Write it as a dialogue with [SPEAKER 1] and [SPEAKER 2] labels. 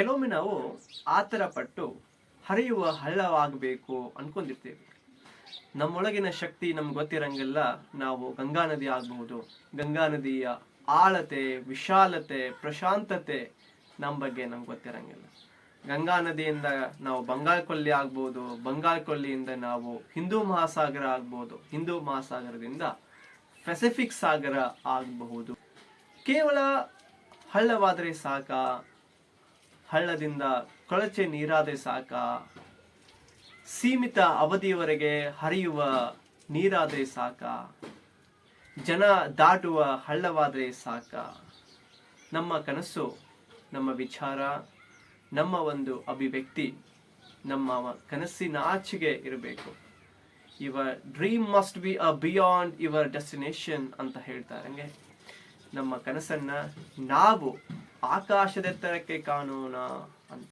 [SPEAKER 1] ಕೆಲವೊಮ್ಮೆ ನಾವು ಆತರ ಪಟ್ಟು ಹರಿಯುವ ಹಳ್ಳವಾಗಬೇಕು ಅನ್ಕೊಂಡಿರ್ತೇವೆ. ನಮ್ಮೊಳಗಿನ ಶಕ್ತಿ ನಮ್ಗೆ ಗೊತ್ತಿರಂಗೆಲ್ಲ ನಾವು ಗಂಗಾ ನದಿ ಆಗಬಹುದು ಗಂಗಾ ನದಿಯ ಆಳತೆ, ವಿಶಾಲತೆ, ಪ್ರಶಾಂತತೆ ನಮ್ಮ ಬಗ್ಗೆ ನಮ್ಗೆ ಗೊತ್ತಿರಂಗಿಲ್ಲ. ಗಂಗಾ ನದಿಯಿಂದ ನಾವು ಬಂಗಾಳ ಕೊಲ್ಲಿ ಆಗ್ಬೋದು. ಬಂಗಾಳ ಕೊಲ್ಲಿಯಿಂದ ನಾವು ಹಿಂದೂ ಮಹಾಸಾಗರ ಆಗ್ಬೋದು. ಹಿಂದೂ ಮಹಾಸಾಗರದಿಂದ ಪೆಸಿಫಿಕ್ ಸಾಗರ ಆಗಬಹುದು. ಕೇವಲ ಹಳ್ಳವಾದರೆ ಸಾಕ? ಹಳ್ಳದಿಂದ ಕೊಳಚೆ ನೀರಾದೆ ಸಾಕ. ಸೀಮಿತ ಅವಧಿಯವರೆಗೆ ಹರಿಯುವ ನೀರಾದರೆ ಸಾಕ. ಜನ ದಾಟುವ ಹಳ್ಳವಾದರೆ ಸಾಕ. ನಮ್ಮ ಕನಸು, ನಮ್ಮ ವಿಚಾರ, ನಮ್ಮ ಒಂದು ಅಭಿವ್ಯಕ್ತಿ, ನಮ್ಮ ಕನಸಿನ ಆಚೆಗೆ ಇರಬೇಕು. Your dream must be a beyond your destination ಅಂತ ಹೇಳ್ತಾರೆ ನಮ್ಮ ಕನಸನ್ನು ನಾವು ಆಕಾಶದೆತ್ತರಕ್ಕೆ ಕಾಣೋಣ ಅಂತ.